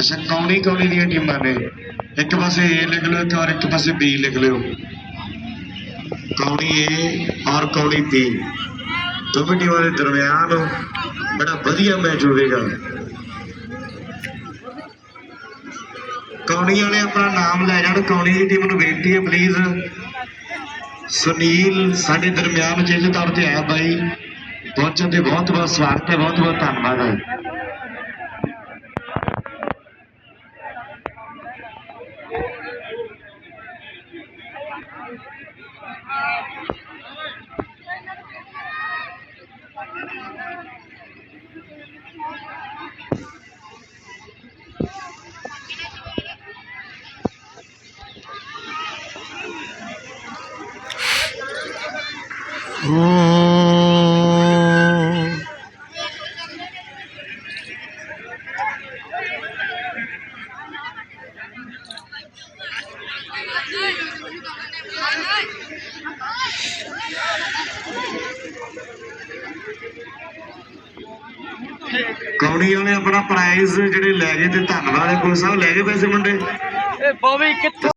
ਅੱਛਾ, ਕੌਣੀ ਕੌਣੀ ਦੀਆਂ ਟੀਮਾਂ ਨੇ? ਇੱਕ ਪਾਸੇ ਏ ਲਿਖ ਲਿਓ ਤੇ ਔਰ ਇੱਕ ਪਾਸੇ ਬੀ ਲਿਖ ਲਿਓ। ਕੌਣੀ ਏ ਔਰ ਕੌਣੀ ਬੀ ਦੋਵੇਂ ਟੀਮਾਂ ਦੇ ਦਰਮਿਆਨ ਬੜਾ ਵਧੀਆ ਮੈਚ ਹੋਵੇਗਾ। ਕੌਣੀ ਵਾਲੇ ਆਪਣਾ ਨਾਮ ਲੈ ਜਾਣ, ਕੌਣੀ ਦੀ ਟੀਮ ਨੂੰ ਬੇਨਤੀ ਹੈ ਪਲੀਜ਼ ਸੁਨੀਲ, ਸਾਡੇ ਦਰਮਿਆਨ ਜਿਹਦੇ ਤੌਰ ਤੇ ਆਇਆ ਬਾਈ। ਪਹੁੰਚਣ ਤੇ ਬਹੁਤ ਬਹੁਤ ਸਵਾਗਤ ਹੈ ਬਹੁਤ ਬਹੁਤ ਧੰਨਵਾਦ ਹੈ। Mm. ਕੌੜੀ ਵਾਲੇ ਆਪਣਾ ਪ੍ਰਾਈਜ਼ ਜਿਹੜੇ ਲੈ ਗਏ ਤੇ ਧੰਨਵਾਦ ਹੈ ਕੋਚ ਸਾਹਿਬ। ਲੈ ਗਏ ਪੈਸੇ ਮੁੰਡੇ? ਇਹ ਬੋਵੀ ਕਿੱਥੋਂ